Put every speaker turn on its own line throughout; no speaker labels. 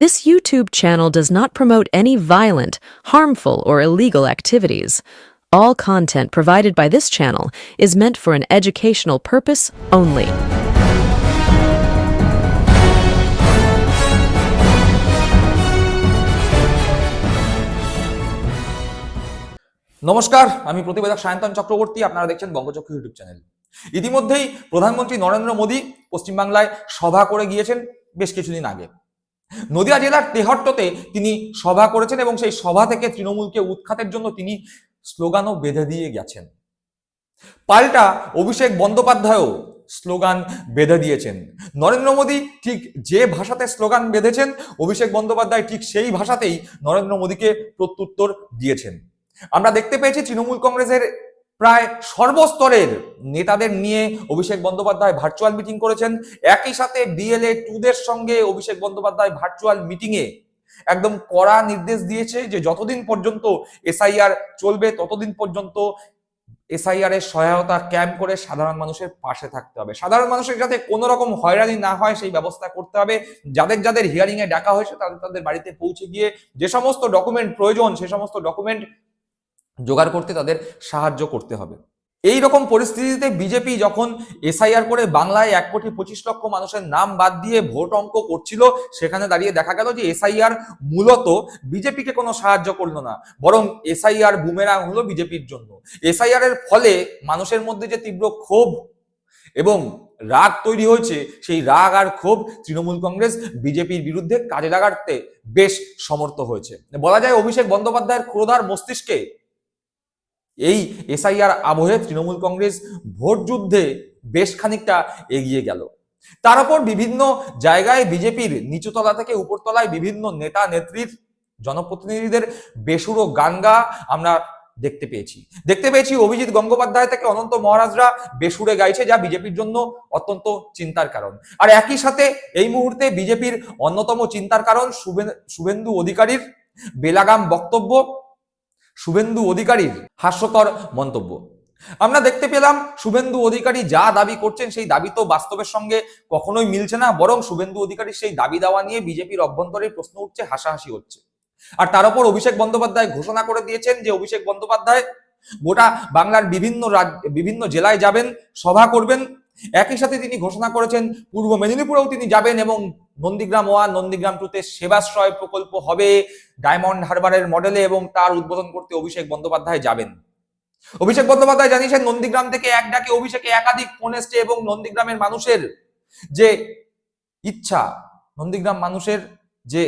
This YouTube channel does not promote any violent, harmful, or illegal activities. All content provided by this channel is meant for an educational purpose only.
নমস্কার আমি প্রতিবেদক সায়ন্তন চক্রবর্তী আপনারা দেখছেন বঙ্গচক্র YouTube channel ইতিমধ্যেই প্রধানমন্ত্রী নরেন্দ্র মোদী পশ্চিমবাংলায় সভা করে গিয়েছেন বেশ কিছুদিন আগে নদিয়া জেলার তেহট্টতে তিনি সভা করেছেন এবং সেই সভা থেকে তৃণমূলকে উৎখাতের জন্য তিনি স্লোগানও বেঁধে দিয়ে গেছেন। পাল্টা অভিষেক বন্দ্যোপাধ্যায়ও স্লোগান বেঁধে দিয়েছেন। নরেন্দ্র মোদী ঠিক যে ভাষাতে স্লোগান বেঁধেছেন, অভিষেক বন্দ্যোপাধ্যায় ঠিক সেই ভাষাতেই নরেন্দ্র মোদীকে প্রত্যুত্তর দিয়েছেন। আমরা দেখতে পেয়েছি তৃণমূল কংগ্রেসের প্রায় সর্বস্তরের নেতাদের নিয়ে অভিষেক বন্দ্যোপাধ্যায় ভার্চুয়াল মিটিং করেছেন। একই সাথে ডিএলএ টুদের সঙ্গে অভিষেক বন্দ্যোপাধ্যায় ভার্চুয়াল মিটিংয়ে একদম কড়া নির্দেশ দিয়েছে যে যতদিন পর্যন্ত এসআইআর চলবে, ততদিন পর্যন্ত এসআইআর এর সহায়তা ক্যাম্প করে সাধারণ মানুষের পাশে থাকতে হবে। সাধারণ মানুষের যাতে কোনো রকম হয়রানি না হয়, সেই ব্যবস্থা করতে হবে। যাদের যাদের হিয়ারিং এ ডাকা হয়েছে, তাদের তাদের বাড়িতে পৌঁছে গিয়ে যে সমস্ত ডকুমেন্ট প্রয়োজন, সে সমস্ত ডকুমেন্ট জোগাড় করতে তাদের সাহায্য করতে হবে। এই রকম পরিস্থিতিতে বিজেপি যখন এসআইআর করে বাংলায় এক কোটি পঁচিশ লক্ষ মানুষের নাম বাদ দিয়ে ভোট অঙ্ক করছিল, সেখানে দাঁড়িয়ে দেখা গেল যে এসআইআর মূলত বিজেপিকে কোনো সাহায্য করল না, বরং এসআইআর বুমেরাং হলো বিজেপির জন্য। এসআইআর এর ফলে মানুষের মধ্যে যে তীব্র ক্ষোভ এবং রাগ তৈরি হয়েছে, সেই রাগ আর ক্ষোভ তৃণমূল কংগ্রেস বিজেপির বিরুদ্ধে কাজে লাগাতে বেশ সমর্থ হয়েছে। বলা যায় অভিষেক বন্দ্যোপাধ্যায়ের ক্রোধার মস্তিষ্কে এই এসআইআর আবহে তৃণমূল কংগ্রেস ভোট যুদ্ধে বেশ খানিকটা এগিয়ে গেল। তার উপর বিভিন্ন জায়গায় বিজেপির নিচুতলা থেকে উপরতলায় বিভিন্ন নেতা নেত্রীর জনপ্রতিনিধিদের বেসুরো গান গা আমরা দেখতে পেয়েছি। দেখতে পেয়েছি অভিজিৎ গঙ্গোপাধ্যায় থেকে অনন্ত মহারাজরা বেসুরে গাইছে, যা বিজেপির জন্য অত্যন্ত চিন্তার কারণ। আর একই সাথে এই মুহূর্তে বিজেপির অন্যতম চিন্তার কারণ শুভে- শুভেন্দু অধিকারীর বেলাগাম বক্তব্য। শুভেন্দু অধিকারীর হাস্যকর মন্তব্য। আমরা দেখতে পেলাম শুভেন্দু অধিকারী যা দাবি করছেন সেই দাবি তো বাস্তবের সঙ্গে কখনোই মিলছে না, বরং শুভেন্দু অধিকারীর সেই দাবি দেওয়া নিয়ে বিজেপির অভ্যন্তরে প্রশ্ন উঠছে, হাসাহাসি হচ্ছে। আর তার উপর অভিষেক বন্দ্যোপাধ্যায় ঘোষণা করে দিয়েছেন যে অভিষেক বন্দ্যোপাধ্যায় গোটা বাংলার বিভিন্ন বিভিন্ন জেলায় যাবেন, সভা করবেন। একই সাথে তিনি ঘোষণা করেছেন, পূর্ব মেদিনীপুরেও তিনি যাবেন এবং নন্দীগ্রাম ওয়ান, নন্দীগ্রাম টুতে সেবাশ্রয় প্রকল্প হবে। ডায়মন্ড হারবারের মডেলে এবং তার উদ্বোধন করতে অভিষেক বন্দ্যোপাধ্যায় যাবেন। অভিষেক বন্দ্যোপাধ্যায় জানিয়েছেন, নন্দীগ্রাম থেকে এক ডাকে অভিষেকে একাধিক ফোন এসছে এবং নন্দীগ্রামের মানুষের যে ইচ্ছা, নন্দীগ্রাম মানুষের যে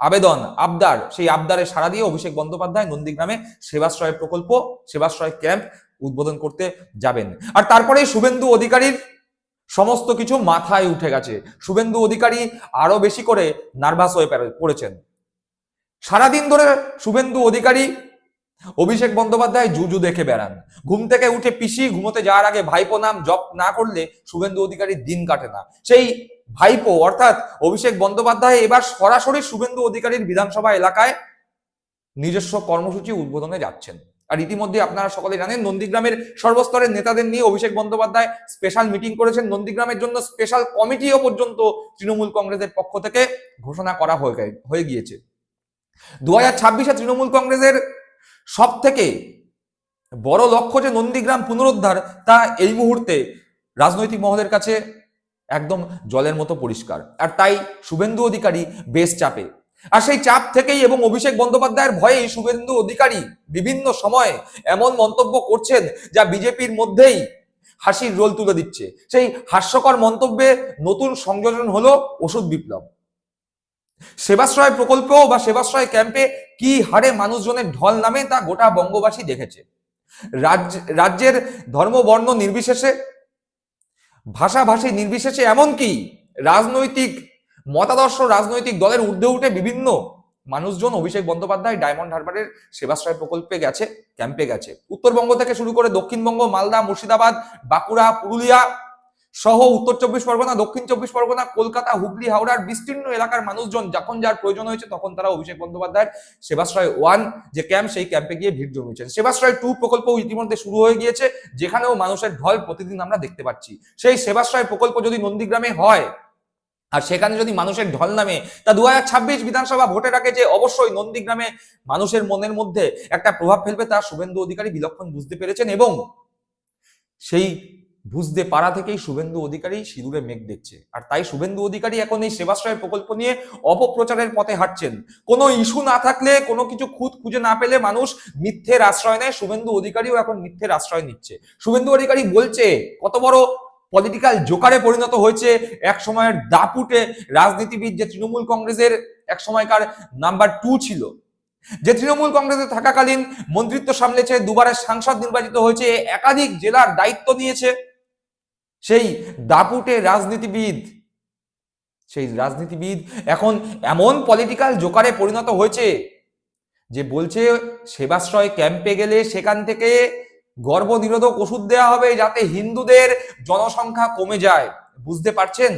আবেদন, আবদার, সেই আবদারে সাড়া দিয়ে অভিষেক বন্দ্যোপাধ্যায় নন্দীগ্রামে সেবাশ্রয় প্রকল্প, সেবাশ্রয় ক্যাম্প উদ্বোধন করতে যাবেন। আর তারপরে শুভেন্দু অধিকারীর সমস্ত কিছু মাথায় উঠে গেছে। শুভেন্দু অধিকারী আরও বেশি করে নার্ভাস হয়ে পড়ে- পড়েছেন। সারাদিন ধরে শুভেন্দু অধিকারী, অভিষেক বন্দ্যোপাধ্যায় জুজু দেখে বেড়ান। ঘুম থেকে উঠে পিসি ঘুমোতে যাওয়ার আগে ভাইপো নাম জপ না করলে শুভেন্দু অধিকারীর দিন কাটে না। সেই ভাইপো অর্থাৎ অভিষেক বন্দ্যোপাধ্যায় এবার সরাসরি শুভেন্দু অধিকারীর বিধানসভা এলাকায় নিজস্ব কর্মসূচি উদ্বোধনে যাচ্ছেন। আর ইতিমধ্যে আপনারা সকলে জানেন, নন্দীগ্রামের সর্বস্তরের নেতাদের নিয়ে অভিষেক বন্দ্যোপাধ্যায় স্পেশাল মিটিং করেছেন। নন্দীগ্রামের জন্য স্পেশাল কমিটিও পর্যন্ত তৃণমূল কংগ্রেসের পক্ষ থেকে ঘোষণা করা হয়ে গিয়েছে। দু হাজার ছাব্বিশে তৃণমূল কংগ্রেসের সব থেকে বড় লক্ষ্য যে নন্দীগ্রাম পুনরুদ্ধার, তা এই মুহূর্তে রাজনৈতিক মহলের কাছে একদম জলের মতো পরিষ্কার। আর তাই শুভেন্দু অধিকারী বেশ চাপে। আর সেই চাপ থেকেই এবং অভিষেক বন্দ্যোপাধ্যায়ের ভয়েই শুভেন্দু অধিকারী বিভিন্ন সময়ে এমন মন্তব্য করছেন যা বিজেপির মধ্যেই হাসির রোল তুলে দিচ্ছে। সেই হাস্যকর মন্তব্যে নতুন সংযোজন হলো ওষুধ বিপ্লব। সেবাশ্রয় প্রকল্প বা সেবাশ্রয় ক্যাম্পে কি হারে মানুষজনের ঢল নামে তা গোটা বঙ্গবাসী দেখেছে। রাজ্য, রাজ্যের ধর্ম, বর্ণ নির্বিশেষে ভাষাভাষী নির্বিশেষে এমনকি রাজনৈতিক মতাদর্শ রাজনৈতিক দলের ঊর্ধ্বে উঠে বিভিন্ন মানুষজন অভিষেক বন্দ্যোপাধ্যায়, ডায়মন্ড হারবারের সেবাশ্রয় প্রকল্পে গেছে ক্যাম্পে গেছে। উত্তরবঙ্গ থেকে শুরু করে দক্ষিণবঙ্গ, মালদা, মুর্শিদাবাদ, বাঁকুড়া, পুরুলিয়া সহ উত্তর চব্বিশ পরগনা, দক্ষিণ চব্বিশ পরগনা, কলকাতা, হুগলি, হাওড়ার বিস্তীর্ণ এলাকার মানুষজন যখন যার প্রয়োজন হয়েছে তখন তারা অভিষেক বন্দ্যোপাধ্যায়ের সেবাশ্রয় ওয়ান যে ক্যাম্প সেই ক্যাম্পে গিয়ে ভিড় জমিয়েছেন। সেবাশ্রয় টু প্রকল্প ইতিমধ্যে শুরু হয়ে গিয়েছে, যেখানেও মানুষের ঢল প্রতিদিন আমরা দেখতে পাচ্ছি। সেই সেবাশ্রয় প্রকল্প যদি নন্দীগ্রামে হয় আর সেখানে যদি মানুষের ঢল নামে, তা দুহাজার ছাব্বিশ বিধানসভা ভোটের আগে যে অবশ্যই নন্দীগ্রামে মানুষের মনের মধ্যে একটা প্রভাব ফেলবে তা শুভেন্দু অধিকারী বিলক্ষণ বুঝতে পেরেছেন এবং সেই বুঝতে পারা থেকেই শুভেন্দু অধিকারী সিঁদুরে মেঘ দেখছে। আর তাই শুভেন্দু অধিকারী এখন এই সেবাশ্রয় প্রকল্প নিয়ে অপপ্রচারের পথে হাঁটছেন। কোনো ইস্যু না থাকলে, কোনো কিছু খুঁত খুঁজে না পেলে মানুষ মিথ্যের আশ্রয় নেয়। শুভেন্দু অধিকারীও এখন মিথ্যের আশ্রয় নিচ্ছে। শুভেন্দু অধিকারী বলছে, কত বড় পলিটিক্যাল জোকারে পরিণত হয়েছে এক সময়ের দাপুটে রাজনীতিবিদ যে তৃণমূল কংগ্রেসের এক সময়কার নাম্বার টু ছিল। যে তৃণমূল কংগ্রেসে থাকাকালীন মন্ত্রিত্ব সামলেছে দুবারের সাংসদ নির্বাচিত হয়েছে একাধিক জেলার দায়িত্ব নিয়েছে। সেই দাপুটে রাজনীতিবিদ, সেই রাজনীতিবিদ এখন এমন পলিটিক্যাল জোকারে পরিণত হয়েছে যে বলছে, সেবাশ্রয় ক্যাম্পে গেলে সেখান থেকে গর্ভনিরোধক ওষুধ দেওয়া হবে যাতে হিন্দুদের জনসংখ্যা কমে যায়। বুঝতে পারছেন?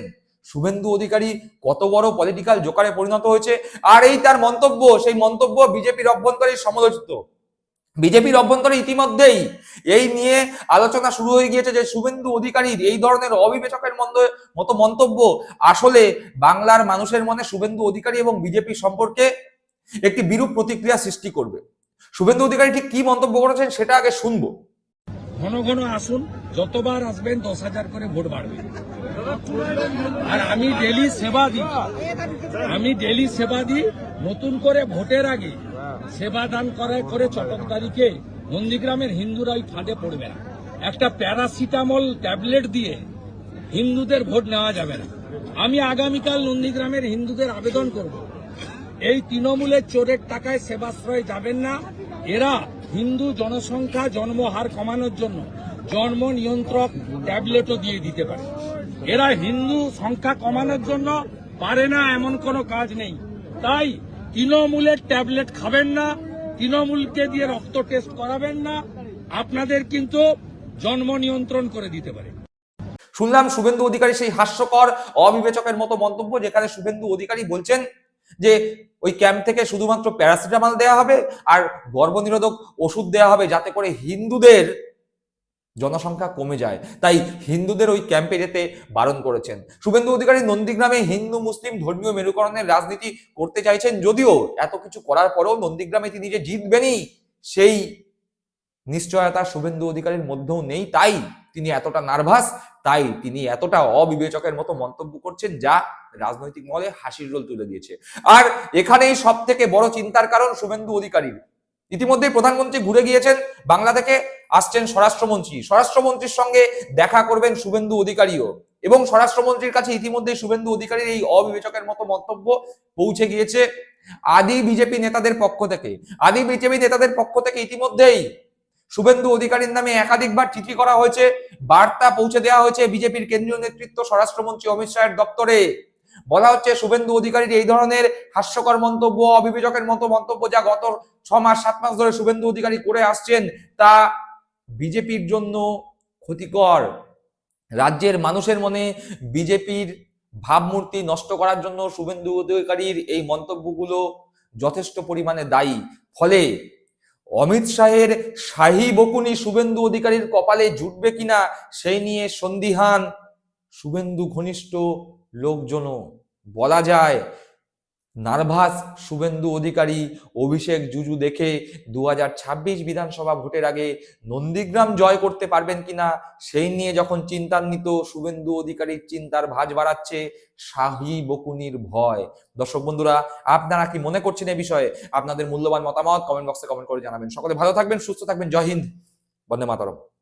শুভেন্দু অধিকারী কত বড় পলিটিক্যাল জোকারে পরিণত হয়েছে। আর এই তার মন্তব্য, সেই মন্তব্য বিজেপির অভ্যন্তরে সমালোচিত। বিজেপির অভ্যন্তরে ইতিমধ্যেই এই নিয়ে আলোচনা শুরু হয়ে গিয়েছে যে শুভেন্দু অধিকারীর এই ধরনের অবিবেচকের মতো মন্তব্য আসলে বাংলার মানুষের মনে শুভেন্দু অধিকারী এবং বিজেপি সম্পর্কে একটি বিরূপ প্রতিক্রিয়া সৃষ্টি করবে। শুভেন্দু অধিকারী ঠিক কি মন্তব্য করেছেন সেটা আগে শুনব।
ঘন ঘন আসুন, যতবার আসবেন দশ হাজার করে ভোট বাড়বে। আর আমি ডেলি সেবা দিই। আমি ডেলি সেবা দিই, নতুন করে ভোটের আগে সেবা দান করায় করে চটকদারিকে নন্দীগ্রামের হিন্দুরা ওই ফাঁদে পড়বে না। একটা প্যারাসিটামল ট্যাবলেট দিয়ে হিন্দুদের ভোট নেওয়া যাবে না। আমি আগামীকাল নন্দীগ্রামের হিন্দুদের আবেদন করব। এই তৃণমূলের চোরের টাকায় সেবাশ্রয় যাবেন না। এরা হিন্দু জনসংখ্যা জন্মহার কমানোর জন্য জন্ম নিয়ন্ত্রক ট্যাবলেটও দিয়ে দিতে পারে। এরা হিন্দু সংখ্যা কমানোর জন্য পারে না এমন কোনো কাজ নেই। তাই তৃণমূলের ট্যাবলেট খাবেন না, তৃণমূলকে দিয়ে রক্ত টেস্ট করাবেন না। আপনাদের কিন্তু জন্ম নিয়ন্ত্রণ করে দিতে পারে।
শুনলাম শুভেন্দু অধিকারী সেই হাস্যকর, অবিবেচকের মতো মন্তব্য যেখানে শুভেন্দু অধিকারী বলছেন যে ওই ক্যাম্প থেকে শুধুমাত্র প্যারাসিটামল দেওয়া হবে আর গর্ভনিরোধক ওষুধ দেওয়া হবে যাতে করে হিন্দুদের জনসংখ্যা কমে যায়। তাই হিন্দুদের ওই ক্যাম্পে যেতে বারণ করেছেন। শুভেন্দু অধিকারী নন্দীগ্রামে হিন্দু, মুসলিম ধর্মীয় মেরুকরণের রাজনীতি করতে চাইছেন যদিও এত কিছু করার পরেও নন্দীগ্রামে তিনি যে জিতবেনই, সেই নিশ্চয়তা শুভেন্দু অধিকারীর মধ্যেও নেই। তাই তিনি এতটা নার্ভাস তাই তিনি এতটা অবিবেচকের মতো মন্তব্য করছেন যা রাজনৈতিক মহলে হাসির রোল তুলে দিয়েছে। আর এখানেই সব থেকে বড় চিন্তার কারণ শুভেন্দু অধিকারীর। ইতিমধ্যেই প্রধানমন্ত্রী ঘুরে গিয়েছেন, বাংলা থেকে আসছেন স্বরাষ্ট্রমন্ত্রী। স্বরাষ্ট্রমন্ত্রীর সঙ্গে দেখা করবেন শুভেন্দু অধিকারীও। এবং স্বরাষ্ট্রমন্ত্রীর কাছে ইতিমধ্যেই শুভেন্দু অধিকারীর এই অবিবেচকের মতো মন্তব্য পৌঁছে গিয়েছে। আদি বিজেপি নেতাদের পক্ষ থেকে। আদি বিজেপি নেতাদের পক্ষ থেকে ইতিমধ্যেই শুভেন্দু অধিকারীর নামে একাধিকবার চিঠি করা হয়েছে। বার্তা পৌঁছে দেওয়া হয়েছে বিজেপির কেন্দ্রীয় নেতৃত্ব, স্বরাষ্ট্রমন্ত্রী অমিত শাহের দপ্তরে। বলা হচ্ছে, শুভেন্দু অধিকারীর এই ধরনের হাস্যকর মন্তব্য অবিবেচকের মতো মন্তব্য যা গত ছ মাস সাত মাস ধরে শুভেন্দু অধিকারী করে আসছেন, তা বিজেপির জন্য ক্ষতিকর। রাজ্যের মানুষের মনে বিজেপির ভাবমূর্তি নষ্ট করার জন্য শুভেন্দু অধিকারীর এই মন্তব্যগুলো যথেষ্ট পরিমাণে দায়ী। ফলে অমিত শাহের শাহী বকুনি শুভেন্দু অধিকারীর কপালে জুটবে কিনা সেই নিয়ে সন্দিহান। শুভেন্দু ঘনিষ্ঠ লোকজনও বলা যায় নার্ভাস শুভেন্দু অধিকারী অভিষেক জুজু দেখে দুহাজার ছাব্বিশ বিধানসভা ভোটের আগে নন্দীগ্রাম জয় করতে পারবেন কিনা সেই নিয়ে যখন চিন্তান্বিত শুভেন্দু অধিকারীর চিন্তার ভাঁজ বাড়াচ্ছে শাহী বকুনির ভয়। দর্শক বন্ধুরা, আপনারা কি মনে করছেন এ বিষয়ে? আপনাদের মূল্যবান মতামত কমেন্ট বক্সে কমেন্ট করে জানাবেন। সকলে ভালো থাকবেন, সুস্থ থাকবেন। জয় হিন্দ। বন্দে মাতরম।